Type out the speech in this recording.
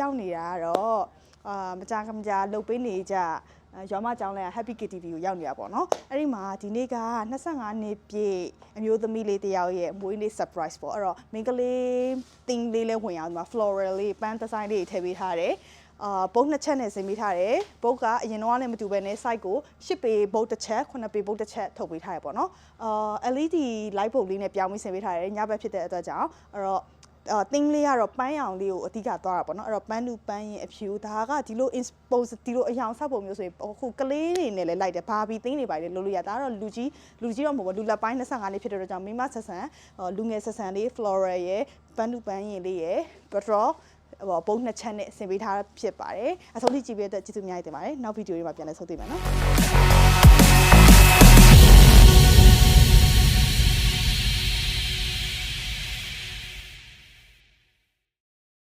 ရောက်နေတာကတော့အာမကြာခမကြာလှုပ်ပေးနေကြအာရွာမကျောင်းလဲ Happy KTV ကိုရောက်နေတာပေါ့နော်အဲ့ဒီမှာဒီနေ့က25နှစ်ပြည့်အမျိုးသမီးလေးတစ်ယောက်ရဲ့မွေးနေ့ surprise ပေါ့အဲ့တော့မိန်းကလေးတင်းလေးလဲဝင်အောင်ဒီမှာ floral လေးပန်းဒီဇိုင်းလေးထည့်ပေးထားတယ်အာဘုတ်နှစ်ချက်နဲ့ဆင်ပေးထားတယ်ဘုတ်ကအရင်တော့လည်းမတူဘဲနဲ့ site ကို10ပေဘုတ်တစ်ချက်9ပေဘုတ်တစ်ချက်ထုတ်ပေးထားရပေါ့နော်အာ LED light bulb လေးနဲ့ပြောင်းပြီးဆင်ပေးထားတယ်ညဘက်ဖြစ်တဲ့အတွက်ကြောင့်အဲ့တော့ အာတင်းလေးကတော့ပန်းရောင်လေးကိုအဓိကသွားတာပေါ့နော်အဲ့တော့ပန်းတူပန်းရင်အဖြူဒါကဒီလို expose ဒီလိုအယောင်ဆောက်ပုံမျိုးဆိုရင်အခုကလေးတွေနဲ့လည်းလိုက်တယ်ဘာဘီတင်းတွေပါလေလို့လို့ရဒါကတော့လူကြီးလူကြီးတော့မဟုတ်ဘူးလူလက်ပိုင်း25လေးဖြစ်တဲ့အတွက်ကြောင့်မိမဆက်ဆန်အာလူငယ်ဆက်ဆန်လေး floral ရဲ့ပန်းတူပန်းရင်လေးရဲ့ petrol ဟိုပုံနှစ်ချက်နဲ့ဆင်ပေးထားဖြစ်ပါတယ်အဆုံးထိကြည့်ပေးတဲ့အတွက်ကျေးဇူးအများကြီးတင်ပါတယ်နောက်ဗီဒီယိုတွေမှာပြန်လည်ဆုံတွေ့မယ်နော်